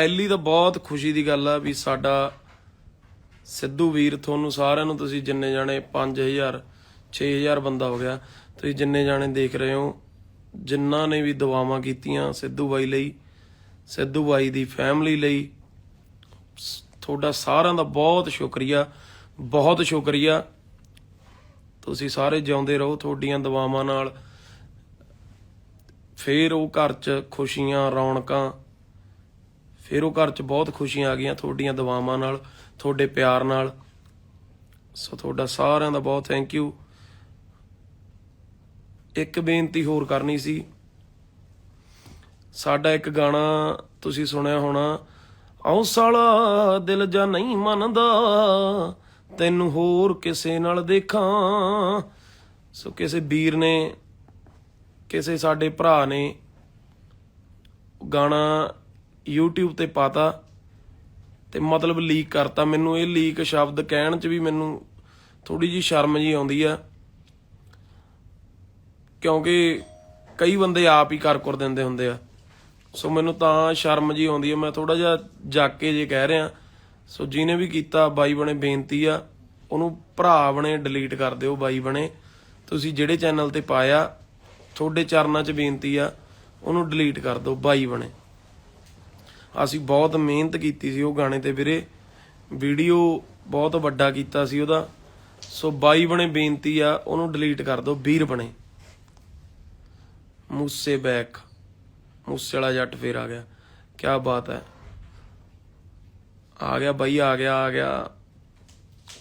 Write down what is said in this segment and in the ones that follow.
ਪਹਿਲੀ ਤਾਂ ਬਹੁਤ ਖੁਸ਼ੀ ਦੀ ਗੱਲ ਆ ਵੀ ਸਾਡਾ ਸਿੱਧੂ ਵੀਰ, ਤੁਹਾਨੂੰ ਸਾਰਿਆਂ ਨੂੰ ਤੁਸੀਂ ਜਿੰਨੇ ਜਾਣੇ 5000 6000 ਬੰਦਾ ਹੋ ਗਿਆ, ਤੁਸੀਂ ਜਿੰਨੇ ਜਾਣੇ ਦੇਖ ਰਹੇ ਹੋ, ਜਿਨ੍ਹਾਂ ਨੇ ਵੀ ਦੁਆਵਾਂ ਕੀਤੀਆਂ ਸਿੱਧੂ ਬਾਈ ਲਈ, ਸਿੱਧੂ ਬਾਈ ਦੀ ਫੈਮਿਲੀ ਲਈ ਸ- ਤੁਹਾਡਾ ਸਾਰਿਆਂ ਦਾ ਬਹੁਤ ਸ਼ੁਕਰੀਆ ਬਹੁਤ ਸ਼ੁਕਰੀਆ। ਤੁਸੀਂ ਸਾਰੇ ਜਿਉਂਦੇ ਰਹੋ ਤੁਹਾਡੀਆਂ ਦੁਆਵਾਂ ਨਾਲ। ਫੇਰ ਉਹ ਘਰ 'ਚ ਖੁਸ਼ੀਆਂ, ਰੌਣਕਾਂ ਫਿਰ ਉਹ ਘਰ 'ਚ ਬਹੁਤ ਖੁਸ਼ੀਆਂ ਆ ਗਈਆਂ ਤੁਹਾਡੀਆਂ ਦੁਆਵਾਂ ਨਾਲ, ਤੁਹਾਡੇ ਪਿਆਰ ਨਾਲ। ਸੋ ਤੁਹਾਡਾ ਸਾਰਿਆਂ ਦਾ ਬਹੁਤ ਥੈਂਕ ਯੂ ਇੱਕ ਬੇਨਤੀ ਹੋਰ ਕਰਨੀ ਸੀ। ਸਾਡਾ ਇੱਕ ਗਾਣਾ ਤੁਸੀਂ ਸੁਣਿਆ ਹੋਣਾ, ਆਉ ਦਿਲ ਜਾਂ ਨਹੀਂ ਮੰਨਦਾ, ਤੈਨੂੰ ਹੋਰ ਕਿਸੇ ਨਾਲ ਦੇਖਾਂ। ਸੋ ਕਿਸੇ ਵੀਰ ਨੇ, ਕਿਸੇ ਸਾਡੇ ਭਰਾ ਨੇ ਗਾਣਾ YouTube ਤੇ ਪਾਤਾ ਤੇ ਮਤਲਬ ਲੀਕ ਕਰਤਾ। ਮੈਨੂੰ ਇਹ ਲੀਕ ਸ਼ਬਦ ਕਹਿਣ ਚ ਵੀ ਮੈਨੂੰ ਥੋੜੀ ਜੀ ਸ਼ਰਮ ਜੀ ਆਉਂਦੀ ਆ। ਕਿਉਂਕਿ ਕਈ ਬੰਦੇ ਆਪ ਹੀ ਕਰ ਕਰ ਦਿੰਦੇ ਹੁੰਦੇ ਆ। ਸੋ ਮੈਨੂੰ ਤਾਂ ਸ਼ਰਮ ਜੀ ਆਉਂਦੀ ਆ। ਮੈਂ ਥੋੜਾ ਜਿਹਾ ਜਾਕ ਕੇ ਜੇ ਕਹਿ ਰਿਹਾ, ਸੋ ਜਿਹਨੇ ਵੀ ਕੀਤਾ, ਬਾਈ ਬਣੇ ਬੇਨਤੀ ਆ, ਉਹਨੂੰ ਭਰਾ ਬਣੇ ਡਿਲੀਟ ਕਰ ਦਿਓ, ਬਾਈ ਬਣੇ। ਤੁਸੀਂ ਜਿਹੜੇ ਚੈਨਲ ਤੇ ਪਾਇਆ, ਤੁਹਾਡੇ ਚਰਨਾਂ 'ਚ ਬੇਨਤੀ ਆ, ਉਹਨੂੰ ਡਿਲੀਟ ਕਰ ਦਿਓ, ਬਾਈ ਬਣੇ। ਅਸੀਂ ਬਹੁਤ ਮਿਹਨਤ ਕੀਤੀ ਸੀ ਉਹ ਗਾਣੇ ਤੇ ਵੀਰੇ। ਵੀਡੀਓ ਬਹੁਤ ਵੱਡਾ ਕੀਤਾ ਸੀ ਉਹਦਾ। ਸੋ ਬਾਈ ਬਣੇ ਬੇਨਤੀ ਆ, ਉਹਨੂੰ ਡਿਲੀਟ ਕਰ ਦਿਓ, ਵੀਰ ਬਣੇ। ਮੂਸੇ ਬੈਕ। ਮੂਸੇ ਵਾਲਾ ਜੱਟ ਫੇਰ ਆ ਗਿਆ। ਕੀ ਬਾਤ ਹੈ। ਆ ਗਿਆ ਬਾਈ, ਆ ਗਿਆ ਆ ਗਿਆ।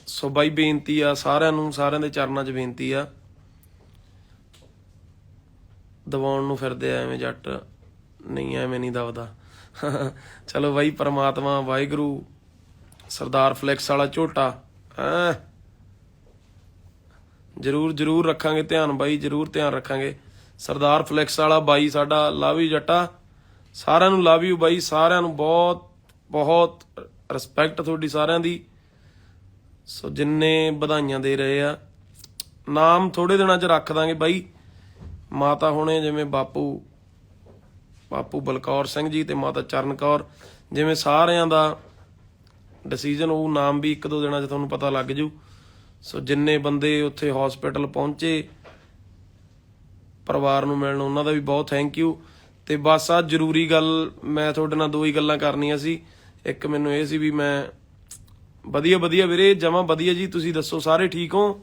ਸੋ ਬਾਈ ਬੇਨਤੀ ਆ, ਸਾਰਿਆਂ ਨੂੰ, ਸਾਰਿਆਂ ਦੇ ਚਰਨਾਂ 'ਚ ਬੇਨਤੀ ਆ। ਦਵਾਉਣ ਨੂੰ ਫਿਰਦੇ ਆ ਐਵੇਂ ਜੱਟ। ਨਹੀਂ, ਐਵੇਂ ਨਹੀਂ ਦਵਦਾ ਚਲੋ ਬਾਈ, ਪਰਮਾਤਮਾ, ਵਾਹਿਗੁਰੂ, ਸਰਦਾਰ ਫਲੈਕਸ ਵਾਲਾ ਝੋਟਾ, ਹੈਂ? ਜਰੂਰ ਜਰੂਰ ਰੱਖਾਂਗੇ ਧਿਆਨ ਬਾਈ, ਜਰੂਰ ਧਿਆਨ ਰੱਖਾਂਗੇ। ਸਰਦਾਰ ਫਲੈਕਸ ਵਾਲਾ ਬਾਈ, ਸਾਡਾ ਲਵ ਯੂ ਜੱਟਾ। ਸਾਰਿਆਂ ਨੂੰ ਲਵ ਯੂ ਬਾਈ, ਸਾਰਿਆਂ ਨੂੰ ਬਹੁਤ ਬਹੁਤ ਰਿਸਪੈਕਟ ਤੁਹਾਡੀ ਸਾਰਿਆਂ ਦੀ। ਸੋ ਜਿੰਨੇ ਵਧਾਈਆਂ ਦੇ ਰਹੇ ਆ, ਨਾਮ ਥੋੜੇ ਦਿਨਾਂ ਚ ਰੱਖ ਦਾਂਗੇ ਬਾਈ। ਮਾਤਾ ਹੁਣੇ ਜਿਵੇਂ ਬਾਪੂ ਬਾਪੂ ਬਲਕੌਰ ਸਿੰਘ ਜੀ ਤੇ ਮਾਤਾ ਚਰਨ ਕੌਰ, ਜਿਵੇਂ ਸਾਰਿਆਂ ਦਾ ਡਿਸੀਜਨ ਉਹ ਨਾਮ ਵੀ ਇੱਕ ਦੋ ਦਿਨਾਂ 'ਚ ਤੁਹਾਨੂੰ ਪਤਾ ਲੱਗ ਜੂ। ਸੋ ਜਿੰਨੇ ਬੰਦੇ ਉੱਥੇ ਹਸਪੀਟਲ ਪਹੁੰਚੇ, ਪਰਿਵਾਰ ਨੂੰ ਮਿਲਣ ਉਹਨਾਂ ਦਾ ਵੀ ਬਹੁਤ ਥੈਂਕ ਯੂ ਤੇ ਬਸ ਆ ਜ਼ਰੂਰੀ ਗੱਲ, ਮੈਂ ਤੁਹਾਡੇ ਨਾਲ ਦੋ ਹੀ ਗੱਲਾਂ ਕਰਨੀਆਂ ਸੀ। ਇੱਕ ਮੈਨੂੰ ਇਹ ਸੀ ਵੀ ਮੈਂ, ਵਧੀਆ ਵਧੀਆ ਵੀਰੇ, ਜਮਾ ਵਧੀਆ ਜੀ, ਤੁਸੀਂ ਦੱਸੋ ਸਾਰੇ ਠੀਕ ਹੋ?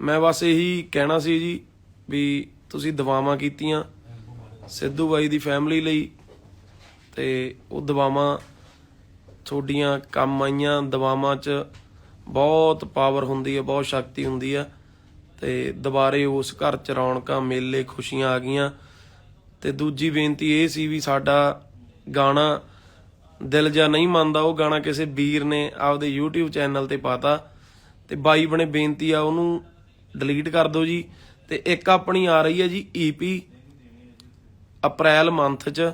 ਮੈਂ ਬਸ ਇਹੀ ਕਹਿਣਾ ਸੀ ਜੀ ਵੀ ਤੁਸੀਂ ਦਵਾਵਾਂ ਕੀਤੀਆਂ। ਸਿੱਧੂ ਬਾਈ ਦੀ ਫੈਮਿਲੀ ਲਈ ਤੇ ਉਹ ਦਵਾਵਾਂ ਤੁਹਾਡੀਆਂ ਕੰਮ ਆਈਆਂ, ਦਵਾਵਾਂ 'ਚ ਬਹੁਤ ਪਾਵਰ ਹੁੰਦੀ ਹੈ, ਬਹੁਤ ਸ਼ਕਤੀ ਹੁੰਦੀ ਹੈ ਤੇ ਦੁਬਾਰੇ ਉਸ ਘਰ 'ਚ ਰੌਣਕਾਂ, ਮੇਲੇ, ਖੁਸ਼ੀਆਂ ਆ ਗਈਆਂ ਤੇ ਦੂਜੀ ਬੇਨਤੀ ਇਹ ਸੀ ਵੀ ਸਾਡਾ ਗਾਣਾ ਦਿਲ ਜਾਂ ਨਹੀਂ ਮੰਨਦਾ, ਉਹ ਗਾਣਾ ਕਿਸੇ ਵੀਰ ਨੇ ਆਪਦੇ YouTube ਚੈਨਲ ਤੇ ਪਾਤਾ ਤੇ ਬਾਈ ਬਣੇ ਬੇਨਤੀ ਆ ਉਹਨੂੰ ਡਿਲੀਟ ਕਰ ਦਿਓ ਜੀ ਤੇ ਇੱਕ ਆਪਣੀ ਆ ਰਹੀ ਹੈ ਜੀ EP ਅਪ੍ਰੈਲ ਮੰਥ ਚ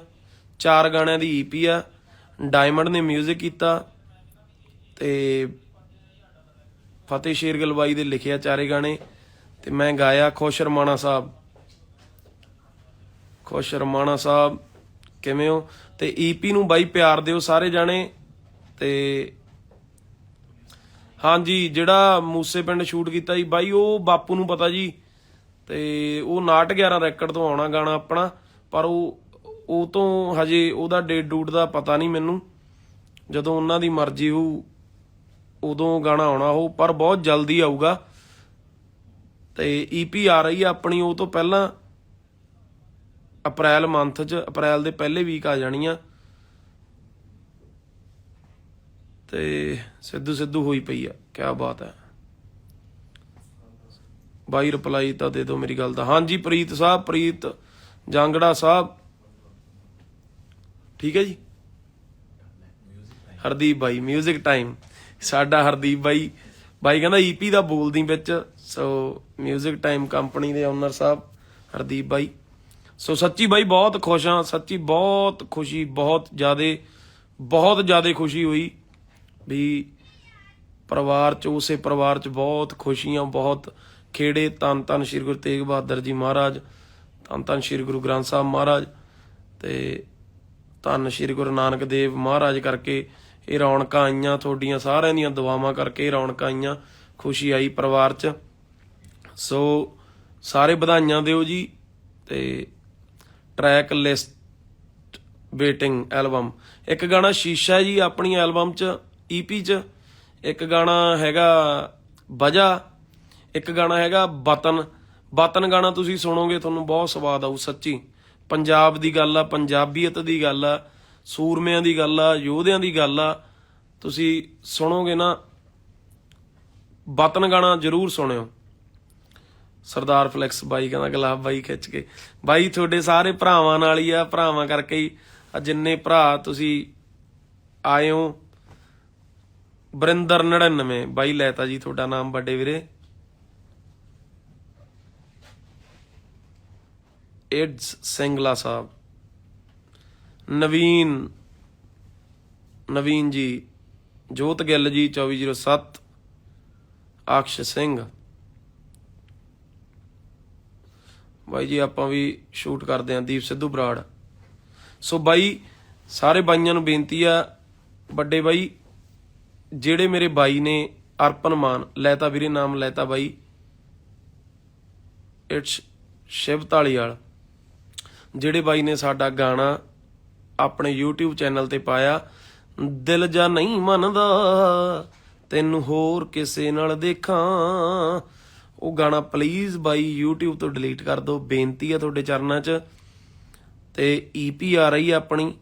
ਚਾਰ ਗਾਣਿਆਂ ਦੀ EP ਆ ਡਾਇਮੰਡ ਨੇ 뮤직 ਕੀਤਾ ਤੇ ਫਤਿਹ ਸ਼ੇਰ ਗਲਵਾਈ ਦੇ ਲਿਖਿਆ ਚਾਰੇ ਗਾਣੇ ਤੇ ਮੈਂ ਗਾਇਆ ਖੁਸ਼ ਰਮਾਣਾ ਸਾਹਿਬ। ਖੁਸ਼ ਰਮਾਣਾ ਸਾਹਿਬ, ਕਿਵੇਂ ਹੋ? ਤੇ EP ਨੂੰ ਬਾਈ ਪਿਆਰ ਦਿਓ ਸਾਰੇ ਜਾਣੇ ਤੇ ਹਾਂਜੀ, ਜਿਹੜਾ ਮੂਸੇ ਪਿੰਡ ਸ਼ੂਟ ਕੀਤਾ ਜੀ, ਬਾਈ ਉਹ ਬਾਪੂ ਨੂੰ ਪਤਾ ਜੀ ਤੇ ਉਹ 911 ਰੈਕਡ ਤੋਂ ਆਉਣਾ ਗਾਣਾ ਆਪਣਾ। ਪਰ ਉਹ ਉਹ ਤੋਂ ਹਜੇ ਉਹਦਾ ਡੇਟ ਡੂਟ ਦਾ ਪਤਾ ਨਹੀਂ ਮੈਨੂੰ। ਜਦੋਂ ਉਹਨਾਂ ਦੀ ਮਰਜ਼ੀ ਹੋਊ, ਉਦੋਂ ਗਾਣਾ ਆਉਣਾ ਉਹ, ਪਰ ਬਹੁਤ ਜਲਦੀ ਆਊਗਾ। ਤੇ ਈਪੀ ਆ ਰਹੀ ਆ ਆਪਣੀ, ਉਹ ਤੋਂ ਪਹਿਲਾਂ ਅਪ੍ਰੈਲ ਮੰਥ ਚ, ਅਪ੍ਰੈਲ ਦੇ ਪਹਿਲੇ ਵੀਕ ਆ ਜਾਣੀ ਆ ਤੇ ਸਿੱਧੂ ਸਿੱਧੂ ਹੋਈ ਪਈ ਆ ਕੀ ਬਾਤ ਹੈ। ਬਾਈ ਰਿਪਲਾਈ ਤਾਂ ਦੇ ਦਿਓ ਮੇਰੀ ਗੱਲ ਦਾ। ਹਾਂਜੀ, ਪ੍ਰੀਤ ਸਾਹਿਬ, ਪ੍ਰੀਤ ਜਾਂਗੜਾ ਸਾਹਿਬ ਠੀਕ ਹੈ ਜੀ ਹਰਦੀਪ ਬਾਈ 뮤직 ਟਾਈਮ ਸਾਡਾ ਹਰਦੀਪ ਬਾਈ ਬਾਈ ਕਹਿੰਦਾ ਈਪੀ ਦਾ ਬੋਲਦੀ ਵਿੱਚ ਸੋ 뮤직 ਟਾਈਮ ਕੰਪਨੀ ਦੇ ਓਨਰ ਸਾਹਿਬ ਹਰਦੀਪ ਬਾਈ ਸੋ ਸੱਚੀ ਬਾਈ ਬਹੁਤ ਖੁਸ਼ ਹਾਂ ਸੱਚੀ ਬਹੁਤ ਖੁਸ਼ੀ ਬਹੁਤ ਜ਼ਿਆਦੇ ਬਹੁਤ ਜ਼ਿਆਦੇ ਖੁਸ਼ੀ ਹੋਈ ਵੀ ਪਰਿਵਾਰ ਚ ਉਸੇ ਪਰਿਵਾਰ ਚ ਬਹੁਤ ਖੁਸ਼ੀਆਂ ਬਹੁਤ ਖੇੜੇ ਤਨ ਤਨ ਸ੍ਰੀ ਗੁਰੂ ਤੇਗ ਬਹਾਦਰ ਜੀ ਮਹਾਰਾਜ ਧੰਨ ਧੰਨ ਸ੍ਰੀ ਗੁਰੂ ਗ੍ਰੰਥ ਸਾਹਿਬ ਮਹਾਰਾਜ ਤੇ ਧੰਨ ਸ਼੍ਰੀ ਗੁਰੂ ਨਾਨਕ ਦੇਵ ਮਹਾਰਾਜ ਕਰਕੇ ਇਹ ਰੌਣਕਾਂ ਆਈਆਂ, ਤੁਹਾਡੀਆਂ ਸਾਰਿਆਂ ਦੀਆਂ ਦੁਆਵਾਂ ਕਰਕੇ ਇਹ ਰੌਣਕਾਂ ਆਈਆਂ, ਖੁਸ਼ੀ ਆਈ ਪਰਿਵਾਰ 'ਚ। ਸੋ ਸਾਰੇ ਵਧਾਈਆਂ ਦਿਓ ਜੀ ਤੇ ਟਰੈਕ ਲਿਸਟ ਵੇਟਿੰਗ ਐਲਬਮ ਇੱਕ ਗਾਣਾ ਸ਼ੀਸ਼ਾ ਜੀ ਆਪਣੀ ਐਲਬਮ 'ਚ ਈਪੀ 'ਚ, ਇੱਕ ਗਾਣਾ ਹੈਗਾ ਵਜਾ ਇੱਕ ਗਾਣਾ ਹੈਗਾ ਵਤਨ ਬਤਨ ਗਾਣਾ ਤੁਸੀਂ ਸੁਣੋਗੇ, ਤੁਹਾਨੂੰ ਬਹੁਤ ਸਵਾਦ ਆਊ ਸੱਚੀ। ਪੰਜਾਬ ਦੀ ਗੱਲ ਆ, ਪੰਜਾਬੀਅਤ ਦੀ ਗੱਲ ਆ, ਸੂਰਮਿਆਂ ਦੀ ਗੱਲ ਆ, ਯੋਧਿਆਂ ਦੀ ਗੱਲ ਆ, ਤੁਸੀਂ ਸੁਣੋਗੇ ਨਾ, ਬਤਨ ਗਾਣਾ ਜ਼ਰੂਰ ਸੁਣਿਓ। ਸਰਦਾਰ ਫਲੈਕਸ ਬਾਈ ਕਹਿੰਦਾ, ਗੁਲਾਬ ਬਾਈ ਖਿੱਚ ਕੇ। ਬਾਈ, ਤੁਹਾਡੇ ਸਾਰੇ ਭਰਾਵਾਂ ਨਾਲ ਹੀ ਆ, ਭਰਾਵਾਂ ਕਰਕੇ ਹੀ ਆ ਜਿੰਨੇ ਭਰਾ ਤੁਸੀਂ ਆਏ ਹੋ। ਬਰਿੰਦਰ 99 ਬਾਈ ਲੈਤਾ ਜੀ, ਤੁਹਾਡਾ ਨਾਮ ਵੱਡੇ ਵੀਰੇ। ਇਡਸ ਸਿੰਗਲਾ ਸਾਹਿਬ, ਨਵੀਨ ਨਵੀਨ ਜੀ, ਜੋਤ ਗਿੱਲ ਜੀ 2407 ਅਕਸ਼ ਸਿੰਘ। ਬਾਈ ਜੀ, ਆਪਾਂ ਵੀ ਸ਼ੂਟ ਕਰਦੇ ਆਂ ਦੀਪ ਸਿੱਧੂ ਬਰਾੜ। ਸੋ ਬਾਈ, ਸਾਰੇ ਬਾਈਆਂ ਨੂੰ ਬੇਨਤੀ ਆ, ਵੱਡੇ ਬਾਈ, ਜਿਹੜੇ ਮੇਰੇ ਬਾਈ ਨੇ ਅਰਪਨ ਮਾਨ, ਲੈਤਾ ਵੀਰੇ ਨਾਮ ਲੈਤਾ ਬਾਈ, ਇਟਸ ਸ਼ਿਵ ਢਾਲੀਵਾਲ ਜਿਹੜੇ ਬਾਈ ਨੇ ਸਾਡਾ ਗਾਣਾ ਆਪਣੇ YouTube ਚੈਨਲ ਤੇ ਪਾਇਆ, ਦਿਲ ਜਾਂ ਨਹੀਂ ਮੰਨਦਾ, ਤੈਨੂੰ ਹੋਰ ਕਿਸੇ ਨਾਲ ਦੇਖਾਂ। ਉਹ ਗਾਣਾ ਪਲੀਜ਼ ਬਾਈ YouTube ਤੋਂ ਡਿਲੀਟ ਕਰ ਦਿਓ, ਬੇਨਤੀ ਆ ਤੁਹਾਡੇ ਚਰਨਾਂ 'ਚ। ਤੇ EP ਆ ਰਹੀ ਆ ਆਪਣੀ,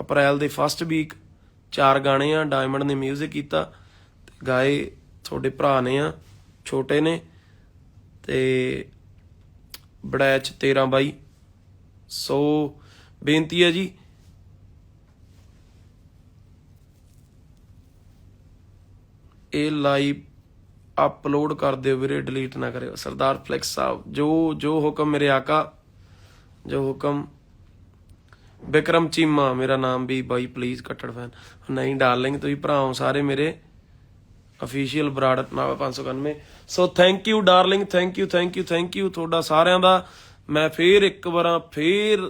ਅਪ੍ਰੈਲ ਦੇ ਫਸਟ ਵੀਕ ਚਾਰ ਗਾਣੇ ਆ ਡਾਇਮੰਡ ਨੇ 뮤직 ਕੀਤਾ, ਤੇ ਗਾਏ ਤੁਹਾਡੇ ਭਰਾ ਨੇ ਆ, ਛੋਟੇ ਨੇ, ਤੇ ਬੜੈਚ 13 ਬਾਈ। ਸੋ ਬੇਨਤੀ ਹੈ ਜੀ। ਇਹ ਲਾਈਵ ਅਪਲੋਡ ਕਰ ਦਿਓ ਵੀਰੇ, ਡਿਲੀਟ ਨਾ ਕਰਿਓ। ਸਰਦਾਰ ਫਲੈਕਸ ਸਾਹਿਬ, ਜੋ ਜੋ ਹੁਕਮ ਮੇਰੇ ਆਕਾ, ਜੋ ਹੁਕਮ ਵਿਕਰਮ ਚੀਮਾ, ਮੇਰਾ ਨਾਮ ਵੀ ਬਾਈ ਪਲੀਜ਼ ਕੱਟੜ ਫੈਨ। ਨਹੀਂ ਡਾਰਲਿੰਗ, ਤੁਸੀਂ ਭਰਾਓ ਸਾਰੇ ਮੇਰੇ ਅਫੀਸ਼ੀਅਲ ਬਰਾੜ, ਨਾਵਾ 591 so thank you darling thank you thank you thank you ਤੁਹਾਡਾ ਸਾਰਿਆਂ ਦਾ ਮੈਂ ਫੇਰ ਇੱਕ ਵਾਰਾਂ ਫੇਰ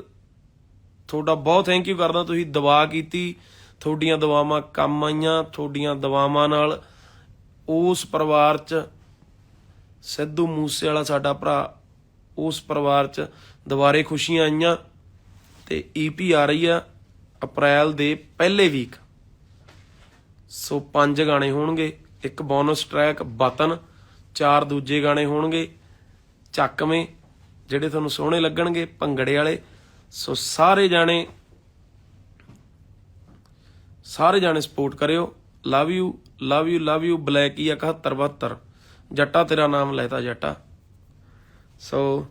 ਤੁਹਾਡਾ ਬਹੁਤ ਥੈਂਕ ਯੂ ਕਰਦਾ, ਤੁਸੀਂ ਦੁਆ ਕੀਤੀ, ਤੁਹਾਡੀਆਂ ਦੁਆਵਾਂ ਕੰਮ ਆਈਆਂ, ਤੁਹਾਡੀਆਂ ਦੁਆਵਾਂ ਨਾਲ ਉਸ ਪਰਿਵਾਰ 'ਚ ਸਿੱਧੂ ਮੂਸੇ ਵਾਲਾ ਸਾਡਾ ਭਰਾ ਉਸ ਪਰਿਵਾਰ 'ਚ ਦੁਬਾਰੇ ਖੁਸ਼ੀਆਂ ਆਈਆਂ ਤੇ ਈਪੀ ਆ ਰਹੀ ਆ ਅਪ੍ਰੈਲ ਦੇ ਪਹਿਲੇ ਵੀਕ ਸੋ ਪੰਜ ਗਾਣੇ ਹੋਣਗੇ, ਇੱਕ ਬੋਨਸ ਟਰੈਕ ਬਤਨ, ਚਾਰ ਦੂਜੇ ਗਾਣੇ ਹੋਣਗੇ, ਚੱਕਵੇਂ ਜਿਹੜੇ ਤੁਹਾਨੂੰ ਸੋਹਣੇ ਲੱਗਣਗੇ, ਭੰਗੜੇ ਵਾਲੇ। ਸੋ ਸਾਰੇ ਜਾਣੇ ਸਾਰੇ ਜਾਣੇ ਸਪੋਰਟ ਕਰਿਓ। Love you love you love you black Blackie 7172 ਜੱਟਾ, ਤੇਰਾ ਨਾਮ ਲੈਤਾ ਜੱਟਾ। ਸੋ,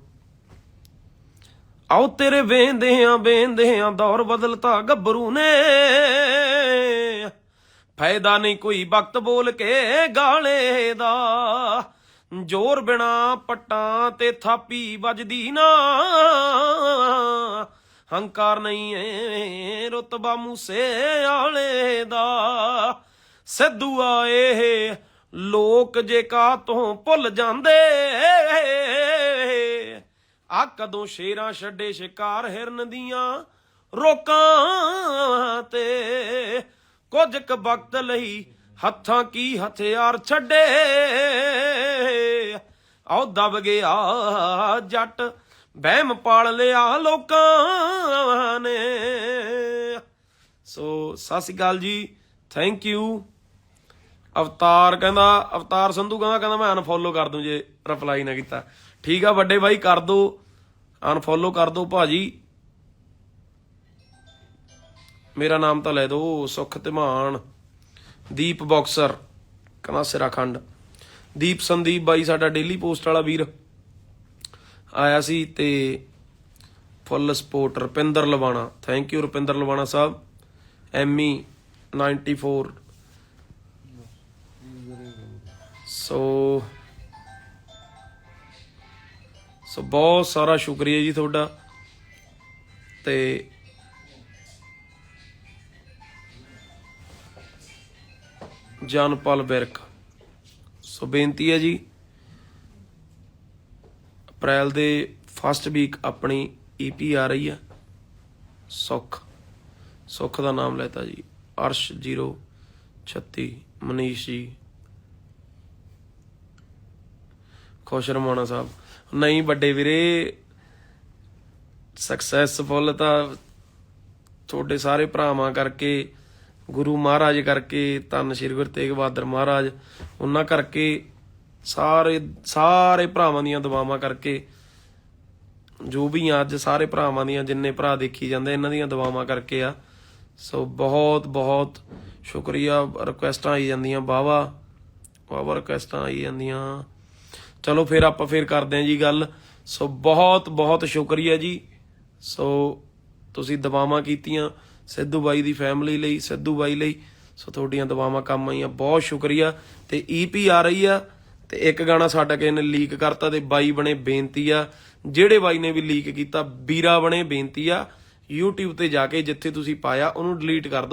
ਆਓ ਤੇਰੇ ਵੇਂਦਿਆਂ ਵੇਂਦਿਆਂ ਦੌਰ ਬਦਲਤਾ ਗੱਭਰੂ ਨੇ। ਫਾਇਦਾ ਨਹੀਂ ਕੋਈ ਵਕਤ ਬੋਲ ਕੇ ਗਾਲੇ ਦਾ। ਜ਼ੋਰ ਬਿਨਾ ਪੱਟਾਂ ਤੇ ਥਾਪੀ ਵੱਜਦੀ ਨਾ। ਹੰਕਾਰ ਨਹੀਂ ਏ ਰਤਬਾ ਮੂਸੇ ਵਾਲੇ ਦਾ। ਸਿੱਧੂ ਆਏ ਲੋਕ ਜੇ ਕਾ ਤੋਂ ਭੁੱਲ ਜਾਂਦੇ। ਆ ਕਦੋਂ ਸ਼ੇਰਾਂ ਛੱਡੇ ਸ਼ਿਕਾਰ ਹਿਰਨ ਦੀਆਂ ਰੋਕਾਂ ਤੇ। ਕੁਝ ਕੁ ਵਕਤ ਲਈ ਹੱਥਾਂ ਕੀ ਹਥਿਆਰ ਛੱਡੇ। ਆਉ ਦਬ ਗਿਆ ਜੱਟ, ਵਹਿਮ ਪਾਲ ਲਿਆ ਲੋਕਾਂ ਨੇ। ਸੋ, ਸਤਿ ਸ਼੍ਰੀ ਅਕਾਲ ਜੀ ਥੈਂਕ ਯੂ ਅਵਤਾਰ ਕਹਿੰਦਾ, ਅਵਤਾਰ ਸੰਧੂ ਕਹਿੰਦਾ ਕਹਿੰਦਾ ਮੈਂ ਅਨਫੋਲੋ ਕਰ ਦੂੰ ਜੇ ਰਿਪਲਾਈ ਨਾ ਕੀਤਾ। ਠੀਕ ਆ ਵੱਡੇ ਬਾਈ, ਕਰ ਦੋ। ਅਨਫੋਲੋ ਕਰ ਦੋ ਭਾਜੀ। ਮੇਰਾ ਨਾਮ ਤਾਂ ਲੈ ਦੋ, ਸੁਖ ਧਮਾਨ। ਦੀਪ ਬਾਕਸਰ, ਕਹਿੰਦਾ ਸਿਰਾਖੰਡ। ਦੀਪ ਸੰਦੀਪ ਬਾਈ ਸਾਡਾ ਡੇਲੀ ਪੋਸਟ ਵਾਲਾ ਵੀਰ ਆਇਆ ਸੀ ਤੇ full support Rupinder Lavana. Thank you Rupinder Lavana Sahib. Ammy 94 so so ਬਹੁਤ ਸਾਰਾ ਸ਼ੁਕਰੀਆ ਜੀ ਤੁਹਾਡਾ। ਤੇ ਜਨਪਾਲ ਬਿਰਕ। ਸੋ ਬੇਨਤੀ ਹੈ ਜੀ, ਅਪ੍ਰੈਲ ਦੇ ਫਸਟ ਵੀਕ ਆਪਣੀ ਈਪੀ ਆ ਰਹੀ ਆ ਸੁੱਖ ਸੁੱਖ ਦਾ ਨਾਮ ਲੈਤਾ ਜੀ। ਅਰਸ਼ 036 ਮਨੀਸ਼ ਜੀ। ਖੁਸ਼ ਰਮਾਣਾ ਸਾਹਿਬ। ਨਹੀਂ ਵੱਡੇ ਵੀਰੇ ਸਕਸੈਸਫੁਲ ਤਾਂ ਤੁਹਾਡੇ ਸਾਰੇ ਭਰਾਵਾਂ ਕਰਕੇ, ਗੁਰੂ ਮਹਾਰਾਜ ਕਰਕੇ, ਧੰਨ ਸ਼੍ਰੀ ਗੁਰੂ ਤੇਗ ਬਹਾਦਰ ਮਹਾਰਾਜ ਉਹਨਾਂ ਕਰਕੇ ਸਾਰੇ ਸਾਰੇ ਭਰਾਵਾਂ ਦੀਆਂ ਦੁਆਵਾਂ ਕਰਕੇ ਜੋ ਵੀ ਆ, ਅੱਜ ਸਾਰੇ ਭਰਾਵਾਂ ਦੀਆਂ ਜਿੰਨੇ ਭਰਾ ਦੇਖੀ ਜਾਂਦੇ, ਇਹਨਾਂ ਦੀਆਂ ਦੁਆਵਾਂ ਕਰਕੇ ਆ। ਸੋ ਬਹੁਤ ਬਹੁਤ ਸ਼ੁਕਰੀਆ ਰਿਕੁਐਸਟਾਂ ਆਈ ਜਾਂਦੀਆਂ ਵਾਵਾ ਵਾਵਾ ਰਿਕੁਐਸਟਾਂ ਆਈ ਜਾਂਦੀਆਂ। ਚਲੋ ਫਿਰ ਆਪਾਂ ਫਿਰ ਕਰਦੇ ਹਾਂ ਜੀ ਗੱਲ। ਸੋ ਬਹੁਤ ਬਹੁਤ ਸ਼ੁਕਰੀਆ ਜੀ। ਸੋ ਤੁਸੀਂ ਦਵਾਵਾਂ ਕੀਤੀਆਂ ਸਿੱਧੂ ਬਾਈ ਦੀ ਫੈਮਿਲੀ ਲਈ, ਸਿੱਧੂ ਬਾਈ ਲਈ। ਸੋ ਤੁਹਾਡੀਆਂ ਦੁਆਵਾਂ ਕੰਮ ਆਈਆਂ, ਬਹੁਤ ਸ਼ੁਕਰੀਆ। ਤੇ ਈਪੀ ਆ ਰਹੀ ਆ, ਤੇ ਇੱਕ ਗਾਣਾ ਸਾਡਾ ਕਿਸੇ ਨੇ ਲੀਕ ਕਰਤਾ ਤੇ ਬਾਈ ਬਣੇ ਬੇਨਤੀ ਆ। ਜਿਹੜੇ ਬਾਈ ਨੇ ਵੀ ਲੀਕ ਕੀਤਾ, ਵੀਰਾ ਬਣੇ ਬੇਨਤੀ ਆ। YouTube ਤੇ ਜਾ ਕੇ ਜਿੱਥੇ ਤੁਸੀਂ ਪਾਇਆ, ਉਹਨੂੰ ਡਿਲੀਟ ਕਰ ਦਿਓ।